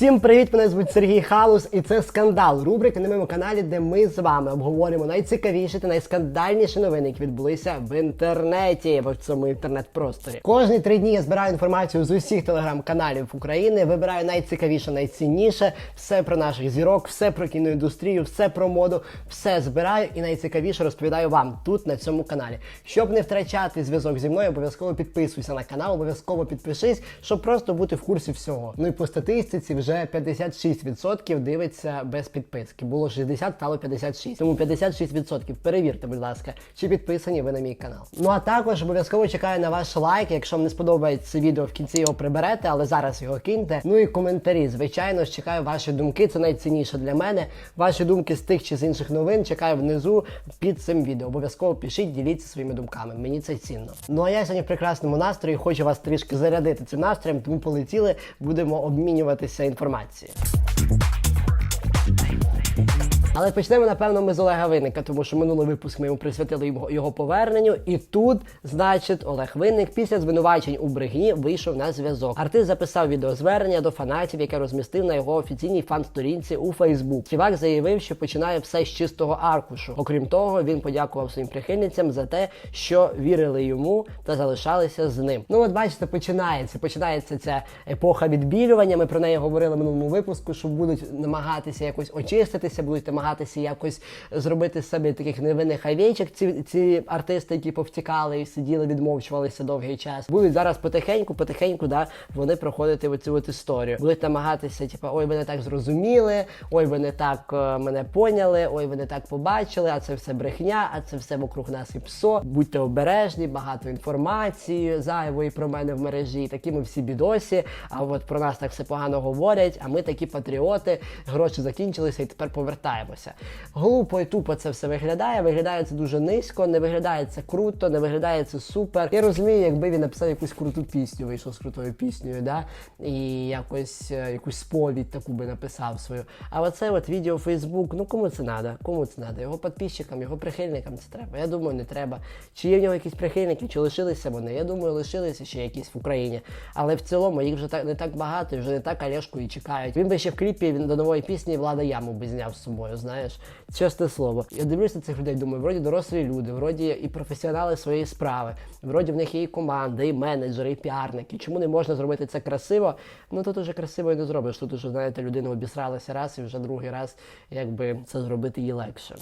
Всім привіт! Мене звуть Сергій Халус, і це скандал. Рубрика на моєму каналі, де ми з вами обговорюємо найцікавіші та найскандальніші новини, які відбулися в інтернеті в цьому інтернет-просторі. Кожні три дні я збираю інформацію з усіх телеграм-каналів України, вибираю найцікавіше, найцінніше, все про наших зірок, все про кіноіндустрію, все про моду, все збираю і найцікавіше розповідаю вам тут на цьому каналі. Щоб не втрачати зв'язок зі мною, обов'язково підписуйся на канал, обов'язково підпишись, щоб просто бути в курсі всього. Ну і по статистиці вже 56% дивиться без підписки. Було 60, стало 56. Тому 56%. Перевірте, будь ласка, чи підписані ви на мій канал. Ну а також обов'язково чекаю на ваш лайк. Якщо вам не сподобається відео, в кінці його приберете, але зараз його киньте. Ну і коментарі. Звичайно ж, чекаю ваші думки. Це найцінніше для мене. Ваші думки з тих чи з інших новин чекаю внизу під цим відео. Обов'язково пишіть, діліться своїми думками. Мені це цінно. Ну а я сьогодні в прекрасному настрої хочу вас трішки зарядити цим настроєм, тому полетіли, будемо обмінюватися інформацією інформації. Але почнемо, напевно, ми з Олега Винника, тому що минулий випуск ми йому присвятили його, поверненню. І тут, значить, Олег Винник після звинувачень у брехні вийшов на зв'язок. Артист записав відеозвернення до фанатів, яке розмістив на його офіційній фан-сторінці у Фейсбук. Співак заявив, що починає все з чистого аркушу. Окрім того, він подякував своїм прихильницям за те, що вірили йому та залишалися з ним. Ну, от бачите, починається. Починається ця епоха відбілювання. Ми про неї говорили в минулому випуску, що будуть намагатися якось очиститися, будуть намагатися якось зробити з себе таких невинних овечок. Ці, ці артисти, які повтікали і сиділи, відмовчувалися довгий час. Будуть зараз потихеньку, потихеньку, да, вони проходити оцю от історію. Будуть намагатися, типу, ой, ви не так зрозуміли, ой, ви не так е, мене поняли, ой, ви не так побачили, а це все брехня, а це все вокруг нас і псо. Будьте обережні, багато інформації зайвої про мене в мережі. Такі ми всі бідосі. А от про нас так все погано говорять. А ми такі патріоти, гроші закінчилися і тепер повертаємося. Глупо і тупо це все виглядає. Виглядає це дуже низько, не виглядає це круто, не виглядає це супер. Я розумію, якби він написав якусь круту пісню, вийшов з крутою піснею, да? і якось е, якусь сповідь таку би написав свою. А оце от відео Фейсбук, ну кому це треба? Кому це треба? Його підписчикам, його прихильникам це треба. Я думаю, не треба. Чи є в нього якісь прихильники, чи лишилися вони? Я думаю, лишилися ще якісь в Україні. Але в цілому їх вже так не так багато, і вже не так Олешку і чекають. Він би ще в кліпі до нової пісні влада яму би зняв з собою. Знаєш, чесне слово. Я дивлюся цих людей, думаю, вроді дорослі люди, вроді і професіонали своєї справи. Вроді в них є і команда, і менеджери, і піарники. Чому не можна зробити це красиво? Ну тут уже красиво і не зробиш. Тут уже, знаєте, людина обісралася раз і вже другий раз, якби це зробити їй легше.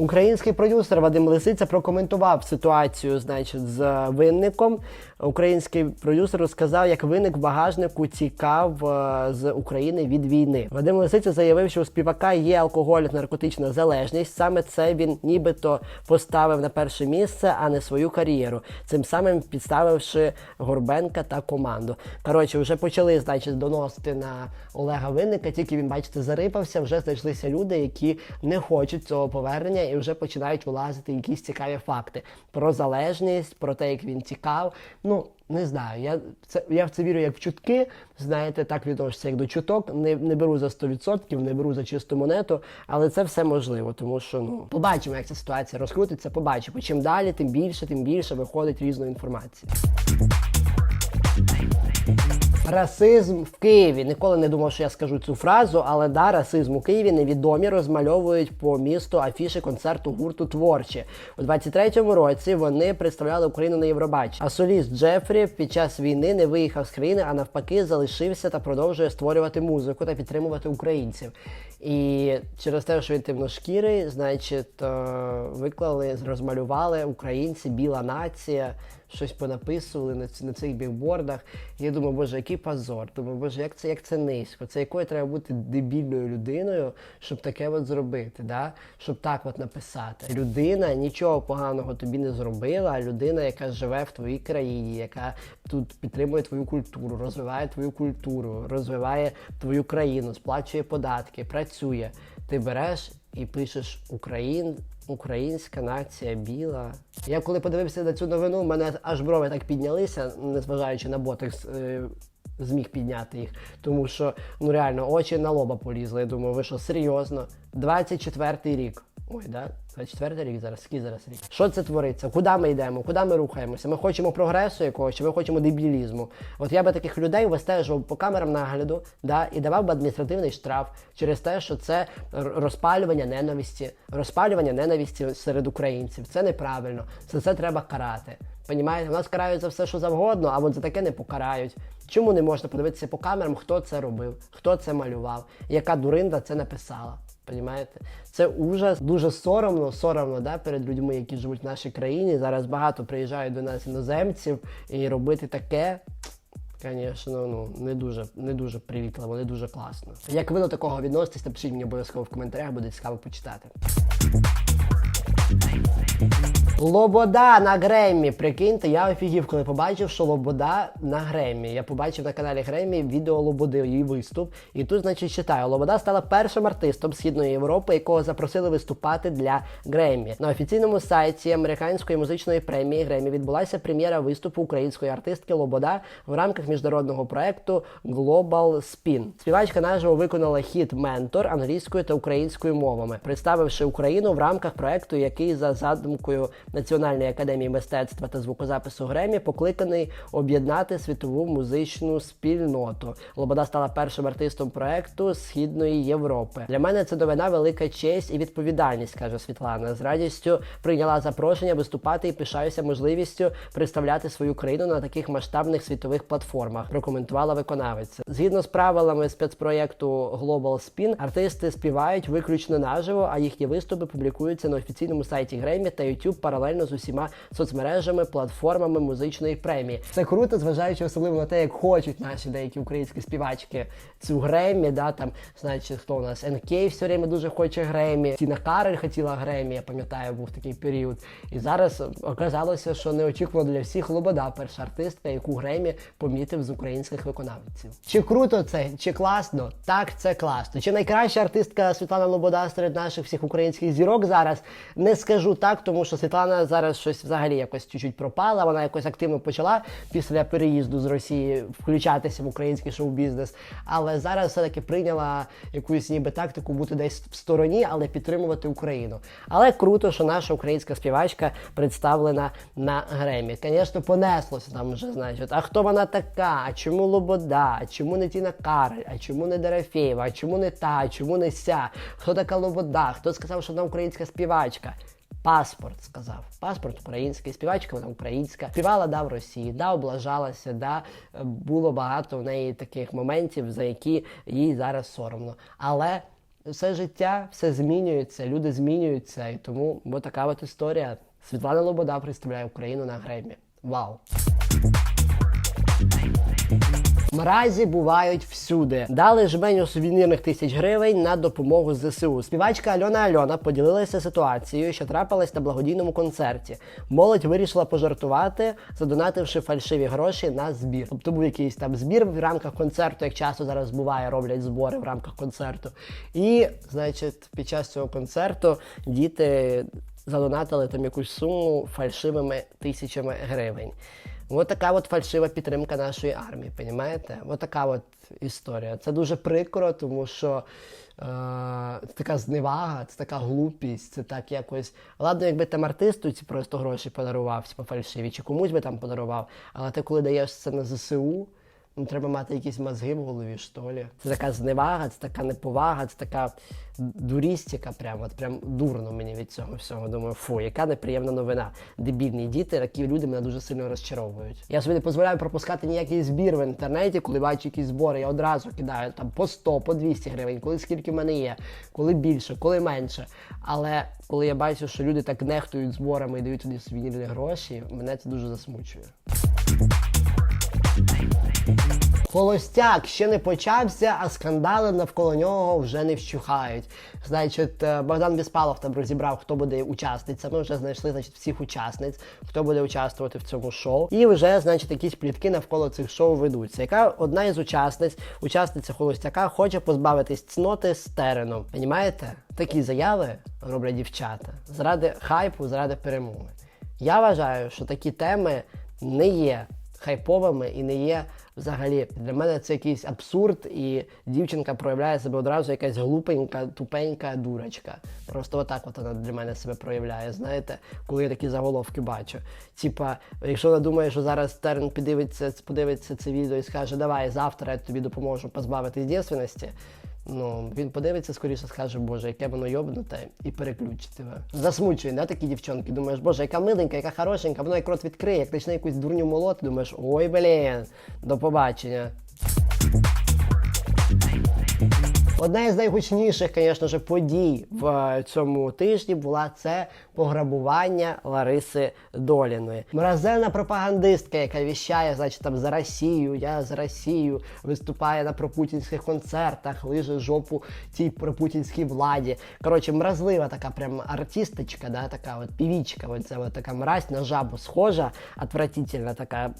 Український продюсер Вадим Лисиця прокоментував ситуацію, значить, з винником. Український продюсер розказав, як винник в багажнику тікав е, з України від війни. Вадим Лисиця заявив, що у співака є алкоголь, наркотична залежність. Саме це він нібито поставив на перше місце, а не свою кар'єру. Цим самим підставивши Горбенка та команду. Коротше, вже почали, значить, доносити на Олега Винника. Тільки він, бачите, зарипався. Вже знайшлися люди, які не хочуть цього повернення, і вже починають вилазити якісь цікаві факти про залежність, про те, як він тікав. Ну не знаю. Я це я в це вірю як в чутки. Знаєте, так відношуся як до чуток. Не не беру за 100%, не беру за чисту монету, але це все можливо, тому що ну побачимо, як ця ситуація розкрутиться. Побачимо. Чим далі, тим більше, тим більше виходить різної інформації. Расизм в Києві. Ніколи не думав, що я скажу цю фразу, але да, расизм у Києві невідомі розмальовують по місту афіші концерту гурту творчі. У 23-му році вони представляли Україну на Євробаченні. А соліст Джефрі під час війни не виїхав з країни, а навпаки, залишився та продовжує створювати музику та підтримувати українців. І через те, що він темношкірий, значить, е, виклали, розмалювали українці, біла нація. Щось понаписували на ці- на цих білбордах. І я думаю, боже, який позор. Думаю, боже, як це як це низько? Це якою треба бути дебільною людиною, щоб таке от зробити, да? щоб так от написати. Людина нічого поганого тобі не зробила, а людина, яка живе в твоїй країні, яка тут підтримує твою культуру, розвиває твою культуру, розвиває твою країну, сплачує податки, працює. Ти береш і пишеш Україн, українська нація біла. Я коли подивився на цю новину, в мене аж брови так піднялися, незважаючи на ботекс. е, Зміг підняти їх, тому що ну реально очі на лоба полізли. Я думаю, ви що серйозно? 24-й рік. Ой, да? 24 рік зараз, який зараз рік. Що це твориться? Куди ми йдемо? Куди ми рухаємося? Ми хочемо прогресу якогось, чи ми хочемо дебілізму? От я би таких людей вистежував по камерам нагляду, да, і давав би адміністративний штраф через те, що це розпалювання ненависті, розпалювання ненависті серед українців. Це неправильно. За це треба карати. Понімаєте? Нас карають за все, що завгодно, а от за таке не покарають. Чому не можна подивитися по камерам, хто це робив, хто це малював, яка дуринда це написала? Понімаєте? Це ужас, дуже соромно, соромно да, перед людьми, які живуть в нашій країні. Зараз багато приїжджають до нас іноземців і робити таке. Звісно, ну не дуже, не дуже привітливо, не дуже класно. Як ви до такого відноситесь, напишіть мені обов'язково в коментарях, буде цікаво почитати. Лобода на Греммі. Прикиньте, я офігів, коли побачив, що Лобода на Греммі. Я побачив на каналі Греммі відео Лободи, її виступ. І тут, значить, читаю, Лобода стала першим артистом Східної Європи, якого запросили виступати для Греммі. На офіційному сайті американської музичної премії Греммі відбулася прем'єра виступу української артистки Лобода в рамках міжнародного проекту Global Spin. Співачка наживо виконала хіт Ментор англійською та українською мовами, представивши Україну в рамках проекту, який за задумкою Національної академії мистецтва та звукозапису Гремі покликаний об'єднати світову музичну спільноту. Лобода стала першим артистом проекту Східної Європи. Для мене це новина велика честь і відповідальність, каже Світлана. З радістю прийняла запрошення виступати і пишаюся можливістю представляти свою країну на таких масштабних світових платформах. Прокоментувала виконавиця. Згідно з правилами спецпроєкту Global Spin, артисти співають виключно наживо, а їхні виступи публікуються на офіційному сайті Гремі та YouTube паралельно з усіма соцмережами, платформами музичної премії. Це круто, зважаючи особливо на те, як хочуть наші деякі українські співачки цю Гремі. Да, там, значить, хто у нас НК все время дуже хоче Гремі. Тіна Карель хотіла Гремі, я пам'ятаю, був такий період. І зараз оказалося, що неочікувано для всіх Лобода, перша артистка, яку Гремі помітив з українських виконавців. Чи круто це, чи класно? Так, це класно. Чи найкраща артистка Світлана Лобода серед наших всіх українських зірок зараз? Не скажу так, тому що Світлана зараз щось взагалі якось чуть-чуть пропала. Вона якось активно почала після переїзду з Росії включатися в український шоу-бізнес. Але зараз все-таки прийняла якусь ніби тактику бути десь в стороні, але підтримувати Україну. Але круто, що наша українська співачка представлена на Гремі. Звісно, понеслося там вже, значить, а хто вона така? А чому Лобода? А чому не Тіна Карель? А чому не Дорофєєва? А чому не та? А чому не ся? Хто така Лобода? Хто сказав, що вона українська співачка? Паспорт сказав. Паспорт український, співачка вона українська. Співала да в Росії, да, облажалася, да, е, було багато в неї таких моментів, за які їй зараз соромно. Але все життя, все змінюється, люди змінюються, і тому бо така от історія. Світлана Лобода представляє Україну на Гремі. Вау! Мразі бувають всюди. Дали жменю сувенірних тисяч гривень на допомогу ЗСУ. Співачка Альона Альона поділилася ситуацією, що трапилась на благодійному концерті. Молодь вирішила пожартувати, задонативши фальшиві гроші на збір. Тобто був якийсь там збір в рамках концерту, як часто зараз буває, роблять збори в рамках концерту. І, значить, під час цього концерту діти задонатили там якусь суму фальшивими тисячами гривень. Ось така от фальшива підтримка нашої армії, понімаєте? От така от історія. Це дуже прикро, тому що е, це така зневага, це така глупість, це так якось. Ладно, якби там артисту ці просто гроші подарував, типу фальшиві, чи комусь би там подарував, але ти коли даєш це на ЗСУ. Ну, треба мати якісь мозги в голові, що лі. Це така зневага, це така неповага, це така дурістика, прямо, от прям дурно мені від цього всього. Думаю, фу, яка неприємна новина. Дебільні діти, такі люди мене дуже сильно розчаровують. Я собі не дозволяю пропускати ніякий збір в інтернеті, коли бачу якісь збори, я одразу кидаю там по 100, по 200 гривень, коли скільки в мене є, коли більше, коли менше. Але коли я бачу, що люди так нехтують зборами і дають туди сувенірні гроші, мене це дуже засмучує. Холостяк ще не почався, а скандали навколо нього вже не вщухають. Значить, е, Богдан Біспалов там розібрав, хто буде учасницями. Вже знайшли значить, всіх учасниць, хто буде участвувати в цьому шоу. І вже, значить, якісь плітки навколо цих шоу ведуться. Яка одна із учасниць, учасниця холостяка, хоче позбавитись цноти з тереном. Понімаєте? Такі заяви роблять дівчата заради хайпу, заради перемоги. Я вважаю, що такі теми не є хайповими і не є взагалі для мене це якийсь абсурд, і дівчинка проявляє себе одразу якась глупенька, тупенька дурочка. Просто отак от вона для мене себе проявляє, знаєте, коли я такі заголовки бачу. Типа, якщо вона думає, що зараз Терн піддивиться, подивиться це відео і скаже, давай завтра я тобі допоможу позбавитись дівственності, Ну, він подивиться, скоріше скаже, боже, яке воно йобнуте, і переключить тебе. Засмучує, да, такі дівчонки. Думаєш, боже, яка миленька, яка хорошенька, воно як рот відкриє, як почне якусь дурню молоти, думаєш, ой, блін, до побачення. Одна із найгучніших, звісно ж, подій в е, цьому тижні була це пограбування Лариси Доліної. Мразельна пропагандистка, яка віщає, значить, там за Росію, я за Росію, виступає на пропутінських концертах, лиже жопу цій пропутінській владі. Коротше, мразлива така прям артисточка, да, така от півічка, от ця от така мразь на жабу схожа, отвратительна така.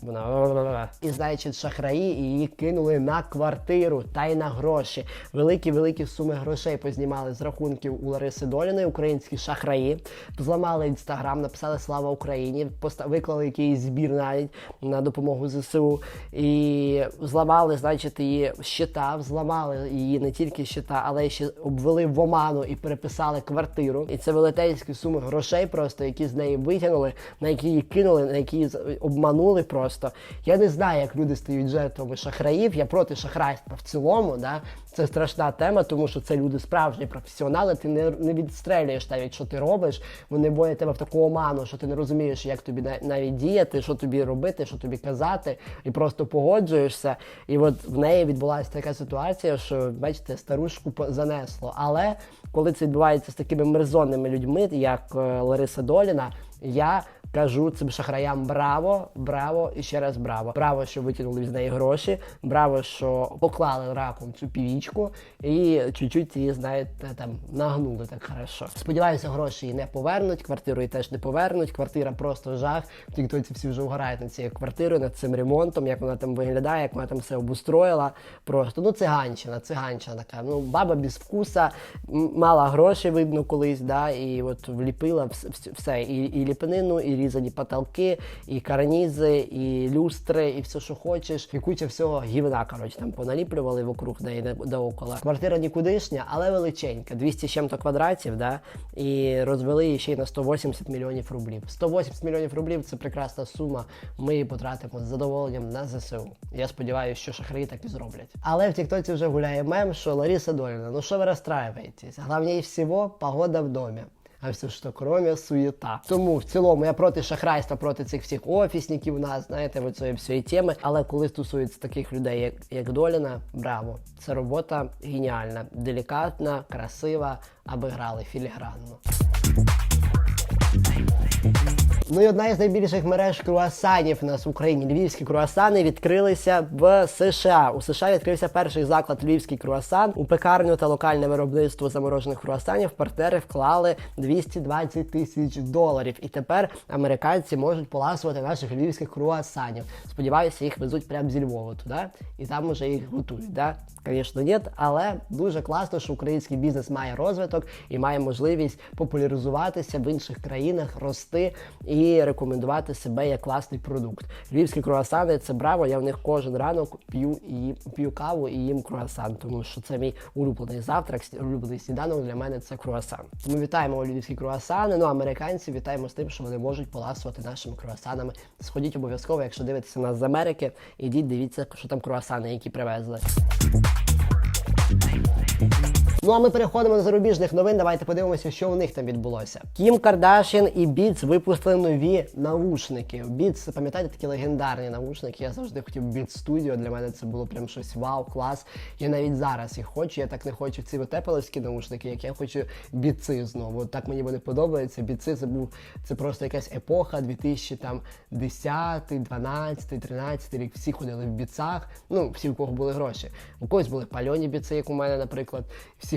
І значить, шахраї її кинули на квартиру та й на гроші. Великі великі суми грошей познімали з рахунків у Лариси Доліної, українські шахраї. Зламали інстаграм, написали Слава Україні, виклали якийсь збір навіть на допомогу ЗСУ. І зламали, значить, її щита, зламали її не тільки щита, але ще обвели в оману і переписали квартиру. І це велетенські суми грошей, просто які з неї витягнули, на які її кинули, на які її обманули просто. Я не знаю, як люди стають жертвами шахраїв. Я проти шахрайства в цілому. Да? Це страшна тема, тому що це люди справжні професіонали. Ти не, не відстрелюєш навіть, що ти робиш. Вони боять тебе в таку оману, що ти не розумієш, як тобі на- навіть діяти, що тобі робити, що тобі казати, і просто погоджуєшся. І от в неї відбулася така ситуація, що бачите, старушку занесло. Але коли це відбувається з такими мерзонними людьми, як е, Лариса Доліна, я кажу цим шахраям браво, браво і ще раз браво. Браво, що витягнули з неї гроші, браво, що поклали раком цю півічку і чуть-чуть її, знаєте, там нагнули так хорошо. Сподіваюся, гроші їй не повернуть, квартиру їй теж не повернуть. Квартира просто жах. Тіктоці всі вже вгорають над цією квартирою, над цим ремонтом, як вона там виглядає, як вона там все обустроїла. Просто ну циганщина, циганщина така. Ну, баба без вкуса, мала грошей, видно, колись, да, і от вліпила вс- вс- все, і, і ліпнину, і різані потолки, і карнізи, і люстри, і все, що хочеш, і куча всього гівна, коротше, там поналіплювали вокруг неї до- доокола. Квартира нікудишня, але величенька, 200 з чим-то квадратів, да, і розвели її ще й на 180 мільйонів рублів. 180 мільйонів рублів це прекрасна сума. Ми її потратимо з задоволенням на ЗСУ. Я сподіваюся, що шахраї так і зроблять. Але в Тіктоці вже гуляє мем, що Лариса Доліна, ну що ви розстраюєтесь? Главнее всього, погода в домі. А все ж то кроме суєта. Тому в цілому я проти шахрайства, проти цих всіх офісників у нас, знаєте, ви цієї всієї теми. Але коли стосується таких людей, як, як Доліна, браво! Це робота геніальна, делікатна, красива, аби грали філігранно. Ну і одна із найбільших мереж круасанів у нас в Україні. Львівські круасани відкрилися в США. У США відкрився перший заклад Львівський круасан. У пекарню та локальне виробництво заморожених круасанів партнери вклали 220 тисяч доларів. І тепер американці можуть поласувати наших львівських круасанів. Сподіваюся, їх везуть прямо зі Львова туди, і там уже їх готують. Да? Звісно, ні, але дуже класно, що український бізнес має розвиток і має можливість популяризуватися в інших країнах, рости і рекомендувати себе як класний продукт. Львівські круасани це браво. Я в них кожен ранок п'ю і п'ю каву і їм круасан, тому що це мій улюблений завтрак, улюблений сніданок для мене це круасан. Тому вітаємо львівські круасани. Ну американців вітаємо з тим, що вони можуть поласувати нашими круасанами. Сходіть обов'язково, якщо дивитеся нас з Америки, ідіть, дивіться, що там круасани, які привезли. Ну а ми переходимо до зарубіжних новин. Давайте подивимося, що у них там відбулося. Кім Кардашін і Beats випустили нові наушники. Beats, пам'ятаєте, такі легендарні наушники. Я завжди хотів Beats Studio. Для мене це було прям щось вау, клас. Я навіть зараз їх хочу. Я так не хочу ці тепелевські наушники, як я хочу біци знову. Так мені вони подобаються. Біци це був це просто якась епоха, 2010, 12, 13 рік. Всі ходили в біцах. Ну, всі, у кого були гроші. У когось були пальоні біци, як у мене, наприклад.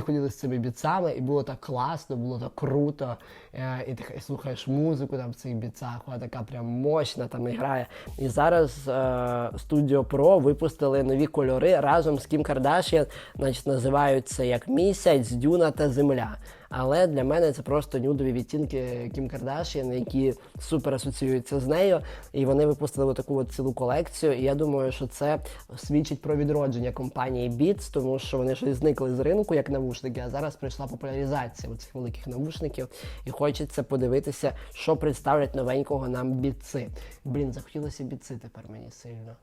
Ходили з цими біцами, і було так класно, було так круто. Е, і ти слухаєш музику там в цих біцах, вона така прям мощна там і грає. І зараз е, Studio Pro випустили нові кольори разом з Кім Кардашіан, значить, називаються як місяць, дюна та земля. Але для мене це просто нюдові відтінки Кім Кардашіан, які супер асоціюються з нею. І вони випустили таку от цілу колекцію. І я думаю, що це свідчить про відродження компанії Beats, тому що вони щось зникли з ринку як навушники, а зараз прийшла популяризація у цих великих навушників. І хочеться подивитися, що представлять новенького нам біци. Блін, захотілося біци тепер мені сильно.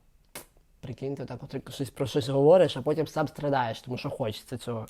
Прикиньте, так от щось про щось говориш, а потім сам страдаєш, тому що хочеться цього.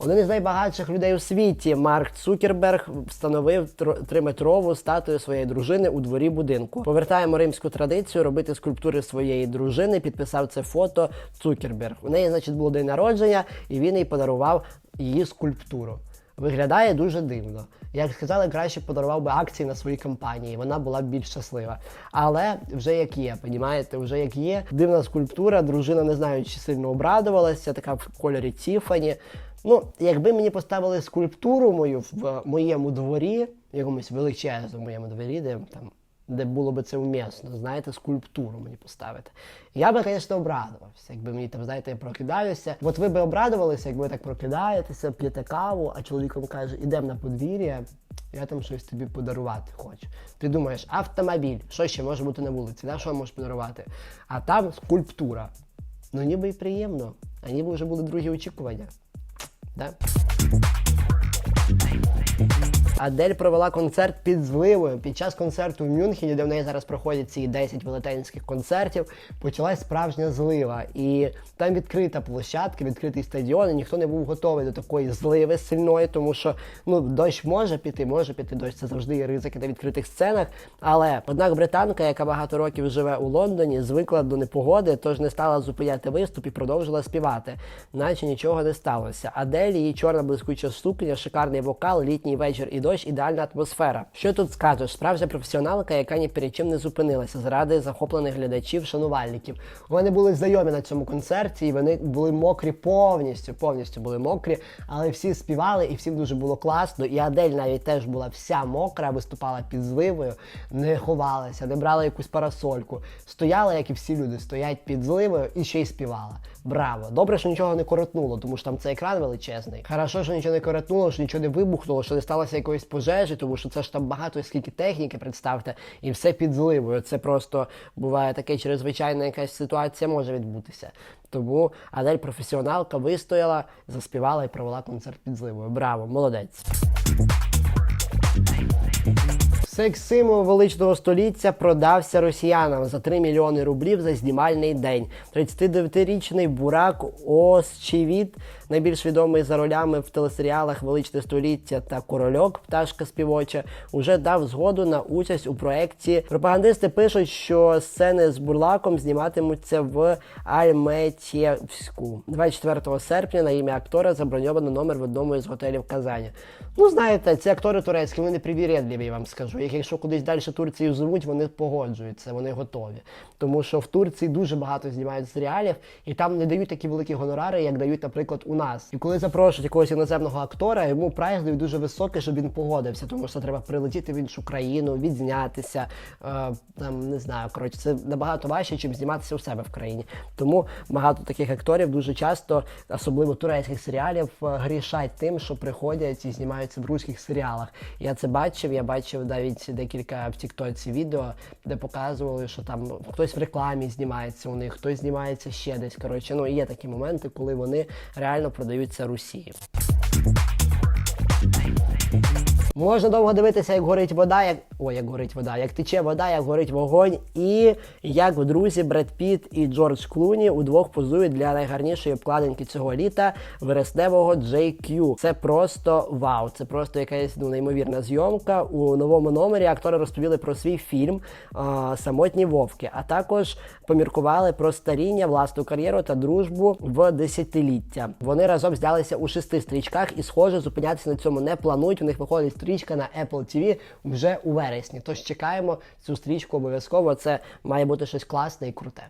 Один із найбагатших людей у світі, Марк Цукерберг, встановив 3-метрову статую своєї дружини у дворі будинку. Повертаємо римську традицію робити скульптури своєї дружини. Підписав це фото Цукерберг. У неї, значить, було день народження, і він їй подарував її скульптуру. Виглядає дуже дивно. Як сказали, краще подарував би акції на своїй компанії. Вона була б більш щаслива. Але вже як є, понімаєте, вже як є. Дивна скульптура, дружина не знаю, чи сильно обрадувалася, така в кольорі Тіфані. Ну, якби мені поставили скульптуру мою в моєму дворі, в якомусь величезному моєму дворі, де там. Де було би це умісно, знаєте, скульптуру мені поставити. Я би, звісно, обрадувався, якби мені там, знаєте, я прокидаюся. От ви би обрадувалися, якби ви так прокидаєтеся, п'єте каву, а чоловік вам каже, ідемо на подвір'я, я там щось тобі подарувати хочу. Ти думаєш, автомобіль, що ще може бути на вулиці, да? що можеш подарувати? А там скульптура. Ну ніби і приємно, а ніби вже були другі очікування. Да? Адель провела концерт під зливою. Під час концерту в Мюнхені, де в неї зараз проходять ці 10 велетенських концертів, почалась справжня злива. І там відкрита площадка, відкритий стадіон, і ніхто не був готовий до такої зливи сильної, тому що ну, дощ може піти, може піти дощ. Це завжди є ризики на відкритих сценах. Але однак британка, яка багато років живе у Лондоні, звикла до непогоди, тож не стала зупиняти виступ і продовжила співати, наче нічого не сталося. Адель, її чорна блискуча сукня, шикарний вокал, літній вечір і дощ, ідеальна атмосфера. Що тут скажеш? Справжня професіоналка, яка ні перед чим не зупинилася заради захоплених глядачів, шанувальників. Вони були знайомі на цьому концерті, і вони були мокрі повністю, повністю були мокрі, але всі співали і всім дуже було класно. І Адель навіть теж була вся мокра, виступала під зливою, не ховалася, не брала якусь парасольку. Стояла, як і всі люди, стоять під зливою і ще й співала. Браво! Добре, що нічого не коротнуло, тому що там цей екран величезний. Хорошо, що нічого не коротнуло, що нічого не вибухнуло, що не сталося якоїсь пожежі, тому що це ж там багато скільки техніки, представте, і все під зливою. Це просто буває таке чрезвичайна якась ситуація може відбутися. Тому Адель професіоналка вистояла, заспівала і провела концерт під зливою. Браво, молодець! Секс-символ величного століття продався росіянам за 3 мільйони рублів за знімальний день. 39-річний бурак Осчевіт, найбільш відомий за ролями в телесеріалах Величне століття та Корольок, пташка співоча, уже дав згоду на участь у проєкті. Пропагандисти пишуть, що сцени з бурлаком зніматимуться в Альметєвську. 24 серпня на ім'я актора заброньовано номер в одному із готелів Казані. Ну, знаєте, ці актори турецькі, вони непривіредливі, я вам скажу. Їх якщо кудись далі Турцію звуть, вони погоджуються, вони готові. Тому що в Турції дуже багато знімають серіалів, і там не дають такі великі гонорари, як дають, наприклад, у нас. І коли запрошують якогось іноземного актора, йому прайс дають дуже високий, щоб він погодився, тому що треба прилетіти в іншу країну, відзнятися. Е, там не знаю, коротше, це набагато важче, ніж зніматися у себе в країні. Тому багато таких акторів дуже часто, особливо турецьких серіалів, е, грішать тим, що приходять і знімаються в руських серіалах. Я це бачив, я бачив навіть декілька в Тіктоці відео, де показували, що там хтось в рекламі знімається у них, хтось знімається ще десь. Коротше, ну є такі моменти, коли вони реально продаються Росії. Можна довго дивитися, як горить вода, як ой, як горить вода, як тече вода, як горить вогонь, і як в друзі Бред Піт і Джордж Клуні удвох позують для найгарнішої обкладинки цього літа вересневого JQ. Це просто вау, це просто якась ну, неймовірна зйомка. У новому номері актори розповіли про свій фільм а, Самотні вовки, а також поміркували про старіння, власну кар'єру та дружбу в десятиліття. Вони разом знялися у шести стрічках і, схоже, зупинятися на цьому не планують. У них виходить стрічка на Apple TV вже у вересні. Тож чекаємо цю стрічку обов'язково. Це має бути щось класне і круте.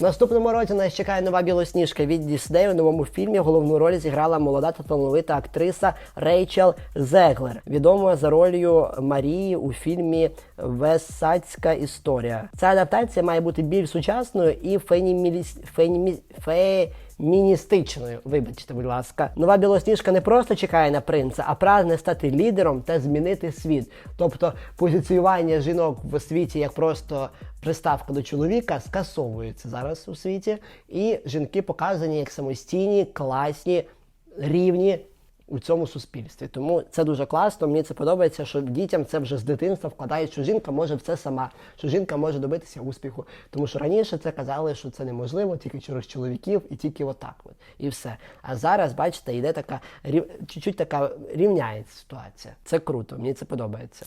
Наступному році нас чекає нова білосніжка від Дісней. У новому фільмі головну роль зіграла молода та талановита актриса Рейчел Зеглер, відома за ролью Марії у фільмі Весацька історія. Ця адаптація має бути більш сучасною і феніміліс... фенімі... фе феміністичною. Вибачте, будь ласка, нова білосніжка не просто чекає на принца, а прагне стати лідером та змінити світ. Тобто позиціювання жінок в світі як просто приставка до чоловіка скасовується зараз у світі, і жінки показані як самостійні, класні, рівні у цьому суспільстві. Тому це дуже класно. Мені це подобається, що дітям це вже з дитинства вкладають, що жінка може все сама, що жінка може добитися успіху. Тому що раніше це казали, що це неможливо тільки через чоловіків і тільки отак. От, і все. А зараз, бачите, йде така рів... чуть-чуть така рівняється ситуація. Це круто, мені це подобається.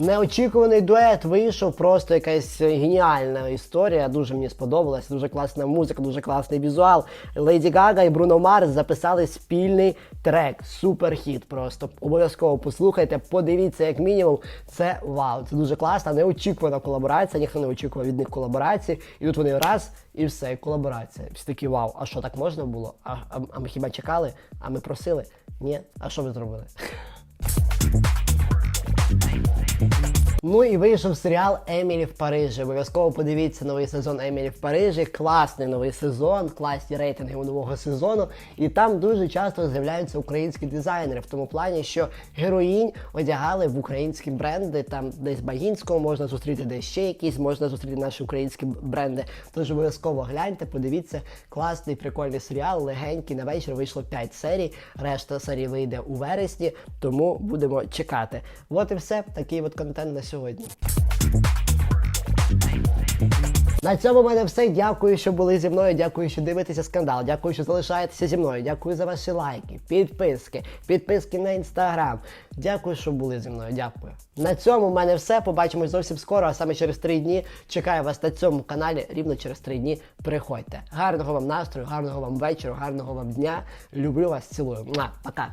Неочікуваний дует вийшов, просто якась геніальна історія. Дуже мені сподобалась. Дуже класна музика, дуже класний візуал. Леді Гага і Бруно Марс записали спільний трек. Суперхіт. Просто обов'язково послухайте, подивіться, як мінімум. Це вау. Це дуже класна, неочікувана колаборація. Ніхто не очікував від них колаборації. І тут вони раз і все, і колаборація. Всі такі вау. А що так можна було? А, а, а ми хіба чекали? А ми просили? Ні. А що ви зробили? Ну і вийшов серіал Емілі в Парижі. Обов'язково подивіться новий сезон Емілі в Парижі. Класний новий сезон, класні рейтинги у нового сезону. І там дуже часто з'являються українські дизайнери в тому плані, що героїнь одягали в українські бренди. Там десь Багінського можна зустріти, десь ще якісь можна зустріти наші українські бренди. Тож обов'язково гляньте, подивіться. Класний, прикольний серіал, легенький. На вечір вийшло 5 серій. Решта серій вийде у вересні, тому будемо чекати. От і все. Такий от контент на сьогодні. На цьому в мене все. Дякую, що були зі мною. Дякую, що дивитеся скандал. Дякую, що залишаєтеся зі мною. Дякую за ваші лайки, підписки, підписки на інстаграм. Дякую, що були зі мною. Дякую. На цьому в мене все. Побачимось зовсім скоро, а саме через три дні. Чекаю вас на цьому каналі. Рівно через три дні. Приходьте. Гарного вам настрою, гарного вам вечора, гарного вам дня. Люблю вас, цілую. Муа. Пока.